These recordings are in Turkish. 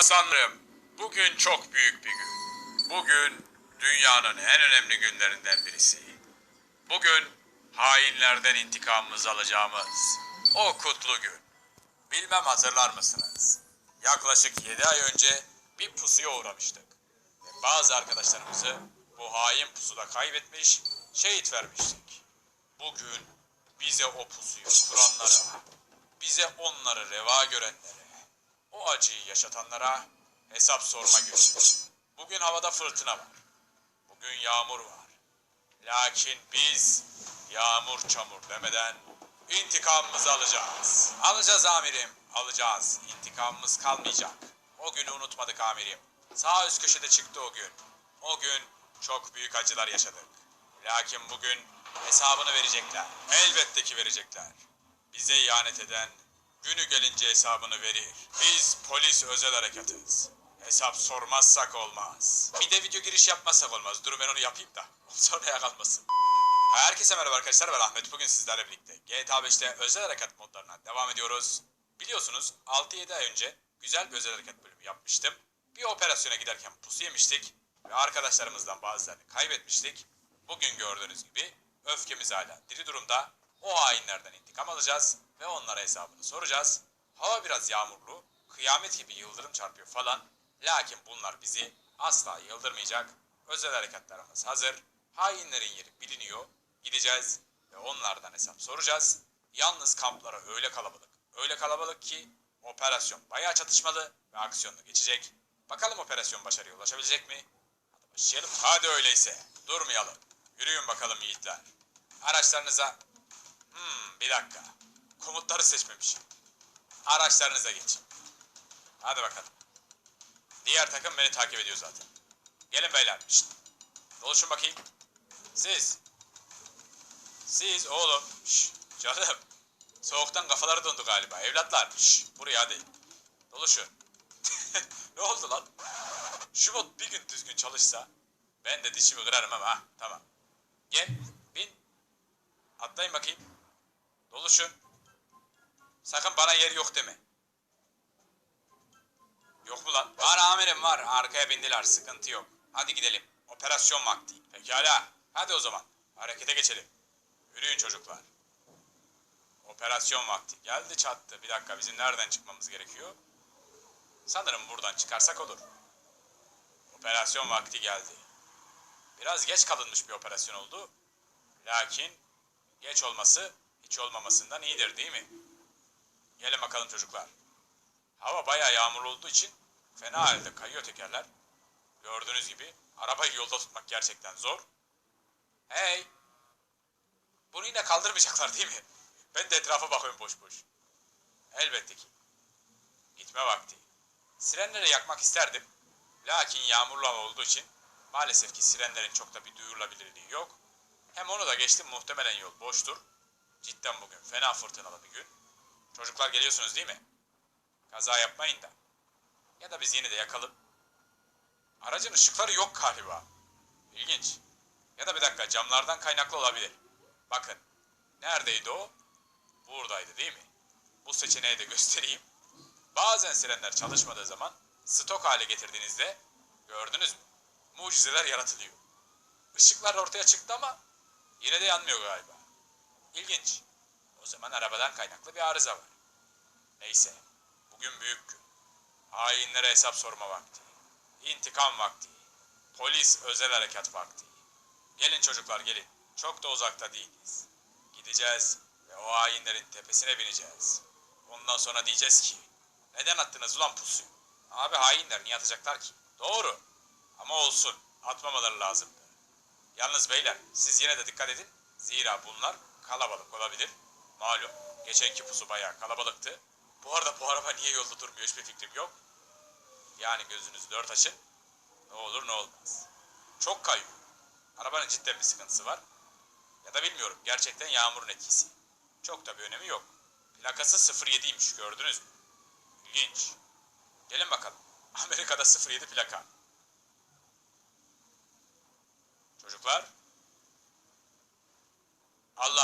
Hasanlarım, bugün çok büyük bir gün. Bugün dünyanın en önemli günlerinden birisi. Bugün hainlerden intikamımızı alacağımız o kutlu gün. Bilmem hatırlar mısınız? Yaklaşık 7 ay önce bir pusuya uğramıştık. Ve bazı arkadaşlarımızı bu hain pusuda kaybetmiş, şehit vermiştik. Bugün bize o pusuyu kuranlara, bize onları reva görenlere, o acıyı yaşatanlara hesap sorma günü. Bugün havada fırtına var. Bugün yağmur var. Lakin biz yağmur çamur demeden intikamımızı alacağız. Alacağız amirim, alacağız. İntikamımız kalmayacak. O günü unutmadık amirim. Sağ üst köşede çıktı o gün. O gün çok büyük acılar yaşadık. Lakin bugün hesabını verecekler. Elbette ki verecekler. Bize ihanet eden günü gelince hesabını verir. Biz polis özel harekatız. Hesap sormazsak olmaz. Bir de video giriş yapmazsak olmaz. Dur ben onu yapayım da. Sonraya kalmasın. Herkese merhaba arkadaşlar ben Ahmet. Bugün sizlerle birlikte GTA 5'te özel harekat modlarına devam ediyoruz. Biliyorsunuz 6-7 ay önce güzel bir özel harekat bölümü yapmıştım. Bir operasyona giderken pusu yemiştik ve arkadaşlarımızdan bazılarını kaybetmiştik. Bugün gördüğünüz gibi öfkemiz hala diri durumda. O hainlerden intikam alacağız ve onlara hesabını soracağız. Hava biraz yağmurlu, kıyamet gibi yıldırım çarpıyor falan. Lakin bunlar bizi asla yıldırmayacak. Özel harekatlarımız hazır. Hainlerin yeri biliniyor. Gideceğiz ve onlardan hesap soracağız. Yalnız kamplara öyle kalabalık, öyle kalabalık ki operasyon bayağı çatışmalı ve aksiyonlu geçecek. Bakalım operasyon başarıya ulaşabilecek mi? Hadi başlayalım. Hadi öyleyse. Durmayalım. Yürüyün bakalım yiğitler. Araçlarınıza... Hmm, bir dakika. Komutları seçmemişim. Araçlarınıza geçin. Hadi bakalım. Diğer takım beni takip ediyor zaten. Gelin beyler. Şşt. Doluşun bakayım. Siz. Siz oğlum. Şş. Canım. Soğuktan kafaları dondu galiba. Evlatlar. Şş. Buraya hadi. Doluşun. ne oldu lan? Şu bot bir gün düzgün çalışsa ben de dişimi kırarım ama ha. Tamam. Gel. Bin. Atlayın bakayım. Doluşun. Sakın bana yer yok deme. Yok mu lan? Var amirim var. Arkaya bindiler. Sıkıntı yok. Hadi gidelim. Operasyon vakti. Pekala. Hadi o zaman. Harekete geçelim. Yürüyün çocuklar. Operasyon vakti. Geldi çattı. Bir dakika bizim nereden çıkmamız gerekiyor? Sanırım buradan çıkarsak olur. Operasyon vakti geldi. Biraz geç kalınmış bir operasyon oldu. Lakin geç olması hiç olmamasından iyidir değil mi? Gelin bakalım çocuklar. Hava bayağı yağmurlu olduğu için fena halde kayıyor tekerler. Gördüğünüz gibi arabayı yolda tutmak gerçekten zor. Hey! Bunu yine kaldırmayacaklar değil mi? Ben de etrafa bakıyorum boş boş. Elbette ki. Gitme vakti. Sirenleri yakmak isterdim. Lakin yağmurlu hava olduğu için maalesef ki sirenlerin çok da bir duyurulabilirliği yok. Hem onu da geçtim muhtemelen yol boştur. Cidden bugün fena fırtınalı bir gün. Çocuklar geliyorsunuz değil mi? Kaza yapmayın da. Ya da biz yine de yakalım. Aracın ışıkları yok galiba. İlginç. Ya da bir dakika camlardan kaynaklı olabilir. Bakın. Neredeydi o? Buradaydı değil mi? Bu seçeneği de göstereyim. Bazen sirenler çalışmadığı zaman stok hale getirdiğinizde gördünüz mü? Mucizeler yaratılıyor. Işıklar ortaya çıktı ama yine de yanmıyor galiba. İlginç. O zaman arabadan kaynaklı bir arıza var. Neyse. Bugün büyük gün. Hainlere hesap sorma vakti. İntikam vakti. Polis özel harekat vakti. Gelin çocuklar gelin. Çok da uzakta değiliz. Gideceğiz ve o hainlerin tepesine bineceğiz. Ondan sonra diyeceğiz ki neden attınız ulan pusuyu? Abi hainler niye atacaklar ki? Doğru. Ama olsun. Atmamaları lazımdı. Yalnız beyler siz yine de dikkat edin. Zira bunlar kalabalık olabilir. Malum geçenki pusu bayağı kalabalıktı. Bu arada bu araba niye yolda durmuyor hiçbir fikrim yok. Yani gözünüzü dört açın. Ne olur ne olmaz. Çok kayıyor. Arabanın cidden bir sıkıntısı var. Ya da bilmiyorum gerçekten yağmurun etkisi. Çok da bir önemi yok. Plakası 07'ymiş gördünüz mü? İlginç. Gelin bakalım. Amerika'da 07 plaka. Çocuklar.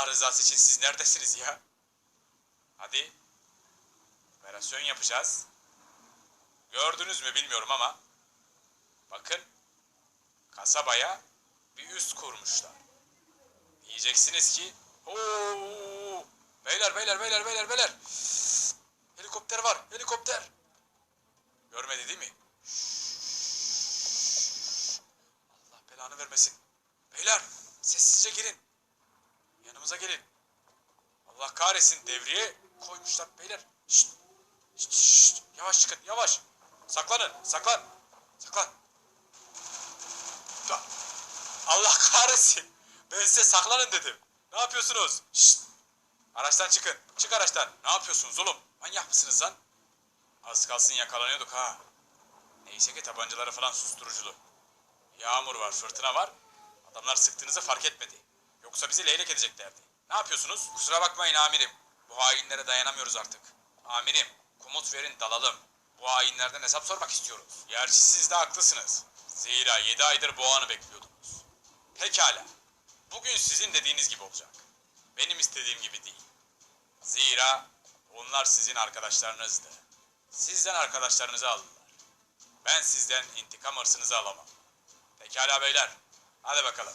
Rızası için siz neredesiniz ya? Hadi. Operasyon yapacağız. Gördünüz mü bilmiyorum ama. Bakın. Kasabaya bir üst kurmuşlar. Diyeceksiniz ki Oo! Beyler beyler beyler beyler beyler. Helikopter var helikopter. Görmedi değil mi? Allah belanı vermesin. Beyler sessizce gelin. Yanımıza gelin. Allah kahretsin devriye koymuşlar beyler. Şşt. Şşt, şşt. Yavaş çıkın yavaş. Saklanın saklan. Saklan. Allah kahretsin. Ben size saklanın dedim. Ne yapıyorsunuz? Şşt. Araçtan çıkın. Çık araçtan. Ne yapıyorsunuz oğlum? Manyak mısınız lan? Az kalsın yakalanıyorduk ha. Neyse ki tabancaları falan susturuculu. Yağmur var, fırtına var. Adamlar sıktığınızı fark etmedi. Yoksa bizi leylek edeceklerdi. Ne yapıyorsunuz? Kusura bakmayın amirim. Bu hainlere dayanamıyoruz artık. Amirim, komut verin dalalım. Bu hainlerden hesap sormak istiyoruz. Gerçi siz de haklısınız. Zira 7 aydır bu anı bekliyordunuz. Pekala. Bugün sizin dediğiniz gibi olacak. Benim istediğim gibi değil. Zira onlar sizin arkadaşlarınızdı. Sizden arkadaşlarınızı aldılar. Ben sizden intikam hırsınızı alamam. Pekala beyler. Hadi bakalım.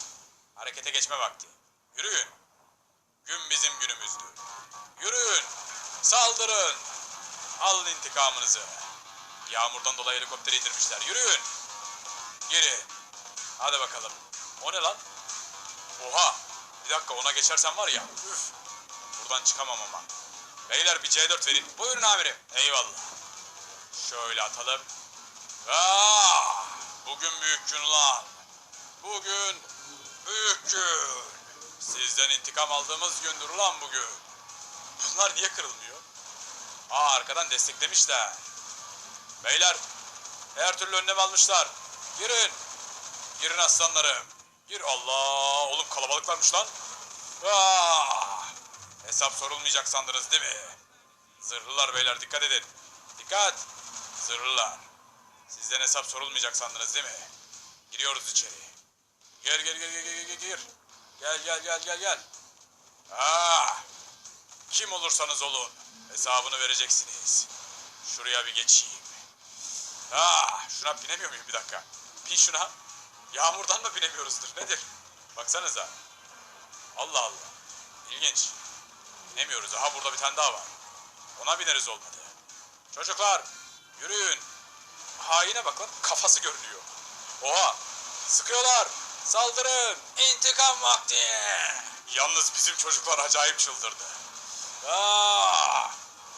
Harekete geçme vakti. Yürüyün. Gün bizim günümüzdü. Yürüyün. Saldırın. Alın intikamınızı. Yağmurdan dolayı helikopteri indirmişler. Yürüyün. Geri. Hadi bakalım. O ne lan? Oha. Bir dakika ona geçersen var ya. Üf. Buradan çıkamam ama. Beyler bir C4 verin. Buyurun amirim. Eyvallah. Şöyle atalım. Aa, bugün büyük gün lan. Bugün büyük gün. Sizden intikam aldığımız gündür lan bugün. Bunlar niye kırılmıyor? Aa arkadan desteklemişler. Beyler her türlü önlem almışlar. Girin. Girin aslanlarım. Gir Allah. Oğlum kalabalıklarmış lan. Aa, hesap sorulmayacak sandınız değil mi? Zırhlılar beyler dikkat edin. Dikkat. Zırhlılar. Sizden hesap sorulmayacak sandınız değil mi? Giriyoruz içeri. Gel gel gel gel gel gir. Gel gel gel gel gel. Aa, kim olursanız olun hesabını vereceksiniz. Şuraya bir geçeyim. Aa, şuna binemiyor muyum bir dakika? Bin şuna. Yağmurdan mı binemiyoruzdur nedir? Baksanıza. Allah Allah. İlginç. Binemiyoruz. Aha burada bir tane daha var. Ona bineriz olmadı. Çocuklar yürüyün. Haine bak lan kafası görünüyor. Oha sıkıyorlar. Saldırın. İntikam vakti. Yalnız bizim çocuklar acayip çıldırdı. Aa,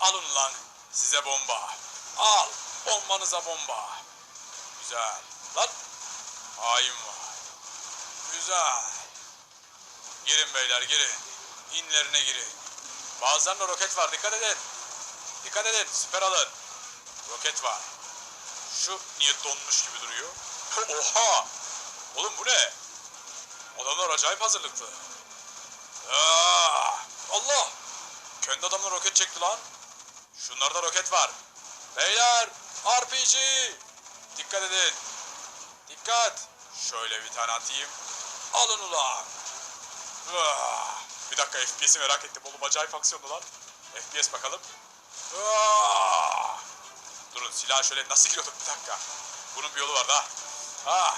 alın lan size bomba. Al bombanıza bomba. Güzel. Lan hain var. Güzel. Girin beyler girin. İnlerine girin. Bazılarında roket var dikkat edin. Dikkat edin süper alın. Roket var. Şu niye donmuş gibi duruyor? Oha! Oğlum bu ne? Adamlar acayip hazırlıklı. Aa, Allah! Kendi adamına roket çekti lan. Şunlarda roket var. Beyler! RPG! Dikkat edin. Dikkat! Şöyle bir tane atayım. Alın ulan. Ah, Bir dakika FPS'i merak ettim oğlum acayip aksiyonlu lan. FPS bakalım. Ah! Durun silah şöyle nasıl giriyorduk bir dakika. Bunun bir yolu var da. Ah!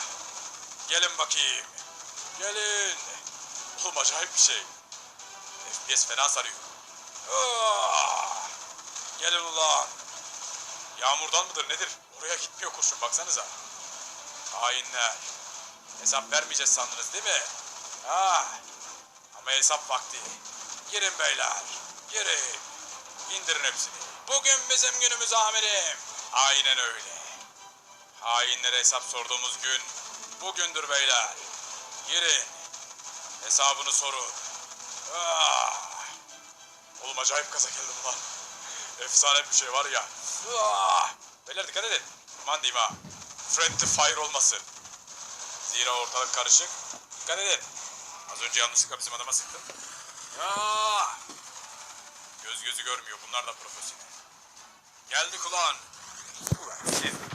Gelin bakayım. Gelin. Oğlum acayip bir şey. FPS fena sarıyor. Ah! Gelin ulan. Yağmurdan mıdır nedir? Oraya gitmiyor kurşun baksanıza. Hainler. Hesap vermeyeceğiz sandınız değil mi? Ah! Ama hesap vakti. Girin beyler. Girin. İndirin hepsini. Bugün bizim günümüz amirim. Aynen öyle. Hainlere hesap sorduğumuz gün bugündür beyler. Girin. Hesabını sorun. Ah! Oğlum acayip gaza geldim lan. Efsane bir şey var ya. Ah! Beyler dikkat edin. Aman diyeyim ha. Friendly fire olmasın. Zira ortalık karışık. Dikkat edin. Az önce yanlışlıkla bizim adama sıktım. Ya! Göz gözü görmüyor. Bunlar da profesyonel. Geldik ulan.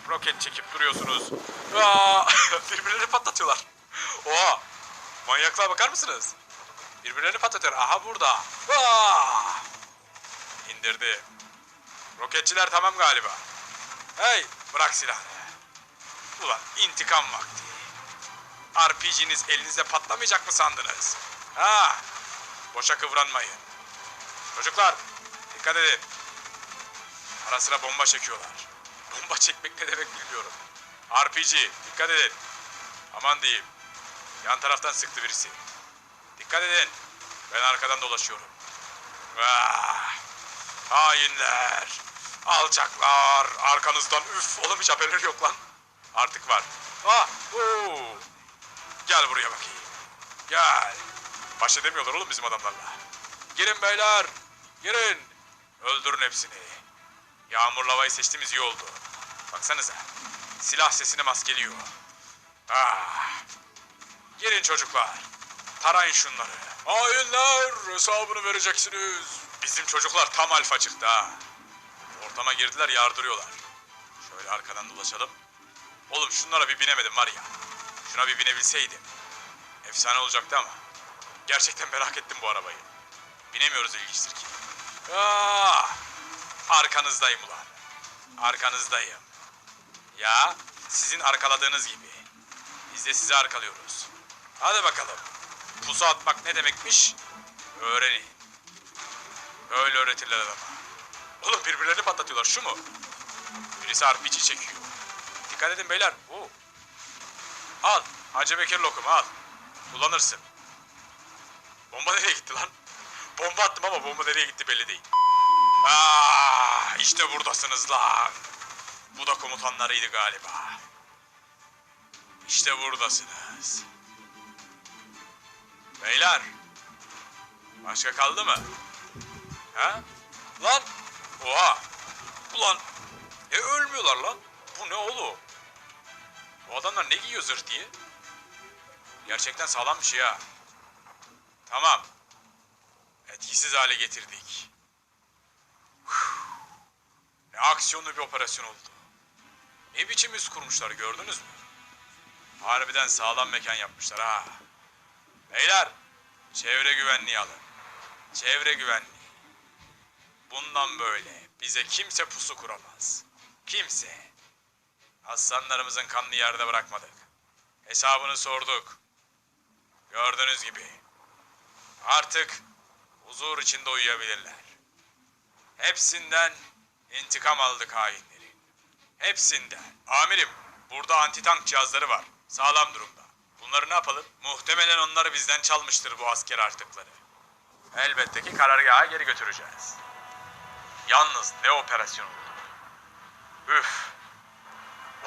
Roket çekip duruyorsunuz. Aa! Birbirlerini patlatıyorlar. Oha! Manyaklığa bakar mısınız? Birbirlerini patlatıyor. Aha burada. Aa! İndirdi. Roketçiler tamam galiba. Hey bırak silahını. Ulan intikam vakti. RPG'niz elinizde patlamayacak mı sandınız? Ha, boşa kıvranmayın. Çocuklar dikkat edin. Ara sıra bomba çekiyorlar. Bomba çekmek ne demek bilmiyorum. RPG dikkat edin. Aman diyeyim. Yan taraftan sıktı birisi. Dikkat edin. Ben arkadan dolaşıyorum. Ah, hainler. Alçaklar. Arkanızdan üf. Oğlum hiç haberleri yok lan. Artık var. Ah, oo. Gel buraya bakayım. Gel. Baş edemiyorlar oğlum bizim adamlarla. Girin beyler. Girin. Öldürün hepsini. Yağmurlu havayı seçtiğimiz iyi oldu. Baksanıza. Silah sesini maskeliyor. Ah. Girin çocuklar. Tarayın şunları. Hainler hesabını vereceksiniz. Bizim çocuklar tam alfa çıktı ha. Ortama girdiler yardırıyorlar. Şöyle arkadan dolaşalım. Oğlum şunlara bir binemedim var ya. Şuna bir binebilseydim. Efsane olacaktı ama. Gerçekten merak ettim bu arabayı. Binemiyoruz ilginçtir ki. Ah, arkanızdayım ulan. Arkanızdayım. Ya sizin arkaladığınız gibi. Biz de sizi arkalıyoruz. Hadi bakalım. Pusu atmak ne demekmiş? Öğrenin. Öyle öğretirler adama. Oğlum birbirlerini patlatıyorlar şu mu? Birisi RPG çekiyor. Dikkat edin beyler. Oo. Al. Hacı Bekir lokum al. Kullanırsın. Bomba nereye gitti lan? Bomba attım ama bomba nereye gitti belli değil. Aa, işte buradasınız lan. Bu da komutanlarıydı galiba. İşte buradasınız. Beyler. Başka kaldı mı? Ha? Lan. Oha. Ulan. E ölmüyorlar lan. Bu ne oğlum? Bu adamlar ne giyiyor zırh diye? Gerçekten sağlam bir şey ha. Tamam. Etkisiz hale getirdik. Ne aksiyonlu bir operasyon oldu. Ne biçim üst kurmuşlar gördünüz mü? Harbiden sağlam mekan yapmışlar ha. Beyler, çevre güvenliği alın. Çevre güvenliği. Bundan böyle bize kimse pusu kuramaz. Kimse. Aslanlarımızın kanını yerde bırakmadık. Hesabını sorduk. Gördüğünüz gibi. Artık huzur içinde uyuyabilirler. Hepsinden intikam aldık hainlerin. Hepsinden. Amirim, burada antitank cihazları var. Sağlam durumda. Bunları ne yapalım? Muhtemelen onları bizden çalmıştır bu asker artıkları. Elbette ki karargaha geri götüreceğiz. Yalnız ne operasyon oldu. Üf.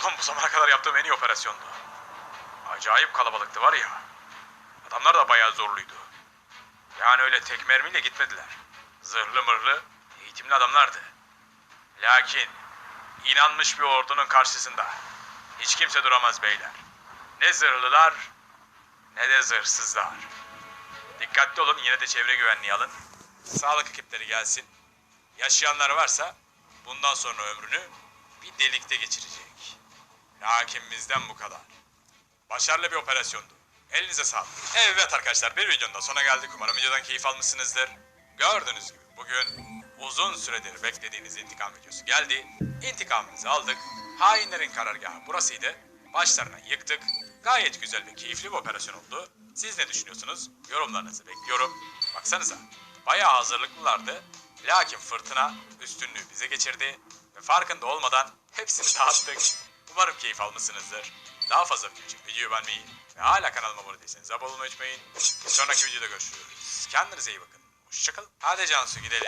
Ulan bu zamana kadar yaptığım en iyi operasyondu. Acayip kalabalıktı var ya. Adamlar da bayağı zorluydu. Yani öyle tek mermiyle gitmediler. Zırhlı mırlı, eğitimli adamlardı. Lakin inanmış bir ordunun karşısında hiç kimse duramaz beyler. Ne zırhlılar ne de zırhsızlar. Dikkatli olun yine de çevre güvenliği alın. Sağlık ekipleri gelsin. Yaşayanlar varsa bundan sonra ömrünü bir delikte geçirecek. Lakin bizden bu kadar. Başarılı bir operasyondu. Elinize sağlık. Evet arkadaşlar bir videonun da sona geldik. Umarım videodan keyif almışsınızdır. Gördüğünüz gibi bugün uzun süredir beklediğiniz intikam videosu geldi. İntikamımızı aldık. Hainlerin karargahı burasıydı. Başlarına yıktık. Gayet güzel ve keyifli bir operasyon oldu. Siz ne düşünüyorsunuz? Yorumlarınızı bekliyorum. Baksanıza bayağı hazırlıklılardı. Lakin fırtına üstünlüğü bize geçirdi. Ve farkında olmadan hepsini dağıttık. Umarım keyif almışsınızdır. Daha fazla video videoyu beğenmeyi ve hala kanalıma abone değilseniz abone olmayı unutmayın. Bir sonraki videoda görüşürüz. Kendinize iyi bakın. Hoşçakalın. Hadi Cansu gidelim.